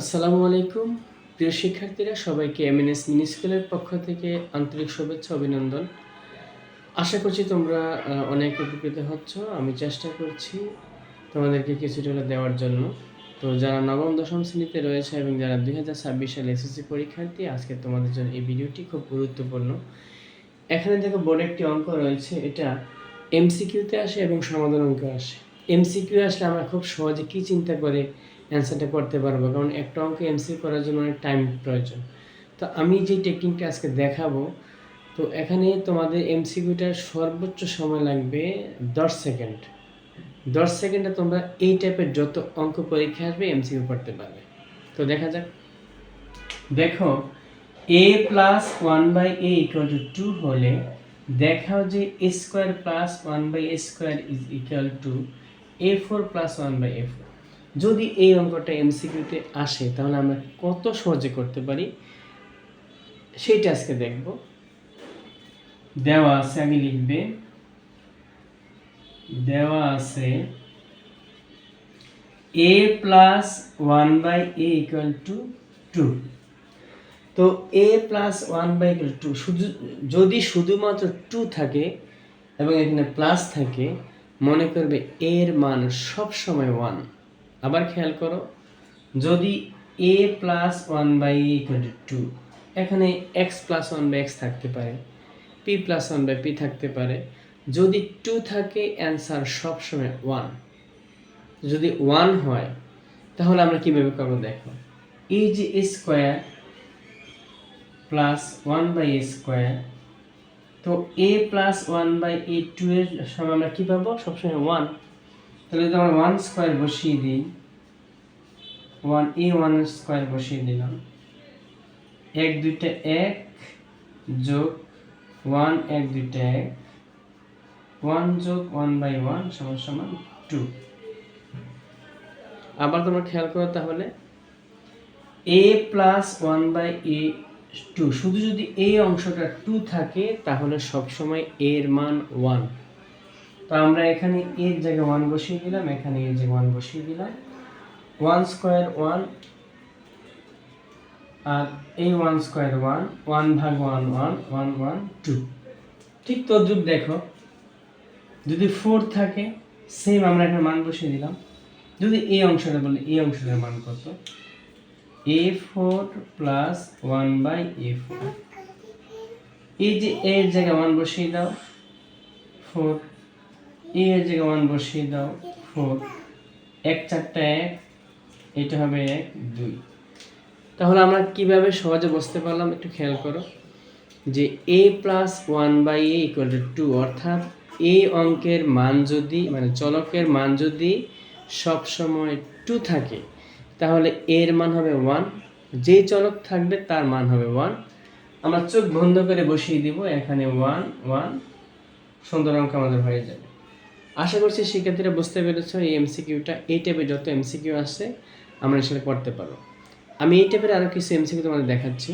আসসালামু আলাইকুম। প্রিয় শিক্ষার্থীরা, সবাইকে এমএনএস মিনি স্কুলের পক্ষ থেকে আন্তরিক শুভেচ্ছা, অভিনন্দন। আশা করছি তোমরা অনেক উপকৃত হচ্ছ। আমি চেষ্টা করছি তোমাদেরকে কিছুটা দেওয়ার জন্য। তো যারা নবম, দশম শ্রেণীতে রয়েছে এবং যারা দুই হাজার ছাব্বিশ সালে এসএসসি পরীক্ষার্থী, আজকে তোমাদের জন্য এই ভিডিওটি খুব গুরুত্বপূর্ণ। এখানে দেখো বোর্ডে একটি অঙ্ক রয়েছে, এটা এমসিকিউতে আসে এবং সমাধান অঙ্ক আসে। এমসিকিউ আসলে আমরা খুব সহজে কী চিন্তা করে অ্যান্সারটা করতে পারব। কারণ একটা অঙ্ক এমসি করার জন্য অনেক টাইম প্রয়োজন। তো আমি যে টেকনিকটা আজকে দেখাবো, তো এখানে তোমাদের এমসিকিউটার সর্বোচ্চ সময় লাগবে দশ সেকেন্ড দশ সেকেন্ডে তোমরা এই টাইপের যত অঙ্ক পরীক্ষা আসবে এমসিকিউ করতে পারবে। তো দেখা যাক। দেখো a plus one by a equal to two হলে দেখাও যে a square plus one by a square is equal to a four plus one by a four যদি এই অঙ্কটা এমসিকিউতে আসে, তাহলে আমরা কত সহজে করতে পারি? সেইটা আজকে দেখব। দেওয়া আছে, আগে লিখবে। দেওয়া আছে a plus one by a equal to two তো a plus one by equal to শুধু, যদি শুধুমাত্র টু থাকে, এবং এখানে প্লাস থাকে, মনে করবে এর মান সবসময় ওয়ান আবার খেয়াল করো, যদি a plus one by equal to এখানে x plus one by x থাকতে পারে p plus one by p থাকতে পারে, যদি টু থাকে অ্যান্সার সবসময় ওয়ান যদি ওয়ান হয়, তাহলে আমরা কীভাবে করব দেখো এই যে square plus one by a square তো a plus one by a two এর সময় আমরা কী পাবো? সবসময় ওয়ান তাহলে যদি আমরা ওয়ান স্কোয়ার বসিয়ে দিই। ওয়ান এ ওয়ান স্কোয়ার বসিয়ে দিলাম। এক দুইটা এক যোগ ওয়ান এক দুইটা এক। ওয়ান যোগ ওয়ান বাই ওয়ান সমান সমান টু আবার তোমরা খেয়াল করো তাহলে। A plus one by a two শুধু যদি এই অংশটা টু থাকে, তাহলে সবসময় এর মান ওয়ান তো আমরা এখানে এর জায়গায় ওয়ান বসিয়ে দিলাম, এখানে এর জায়গায় ওয়ান বসিয়ে দিলাম। ওয়ান স্কোয়ার ওয়ান আর এই ওয়ান স্কোয়ার ওয়ান ওয়ান ভাগ one one one one two ঠিক তদ্রুপ দেখো, যদি ফোর থাকে সেম আমরা এখানে মান বসিয়ে দিলাম। যদি এই অংশটা বলি, এই অংশটার মান কত? A four plus one by a four এই যে এর জায়গায় ওয়ান বসিয়ে দাও ফোর এর জায়গায় ওয়ান বসিয়ে দাও ফোর এক চারটা এক, এটা হবে এক, দুই। তাহলে আমরা কীভাবে সহজে বুঝতে পারলাম একটু খেয়াল করো, যে a plus one by a equal to two অর্থাৎ এই অঙ্কের মান যদি মানে চলকের মান যদি সবসময় টু থাকে, তাহলে এর মান হবে ওয়ান যেই চলক থাকবে তার মান হবে ওয়ান আমরা চোখ বন্ধ করে বসিয়ে দিব, এখানে ওয়ান ওয়ান সুন্দর অঙ্ক আমাদের হয়ে যাবে। আশা করছি শিক্ষার্থীরা বুঝতে পেরেছ এই এমসিকিউটা এই টাইপের যত এমসিকিউ আছে, আমরা সেটা করতে পারো আমি এই টাইপের আরও কিছু এমসিকিউ তোমাদের দেখাচ্ছি।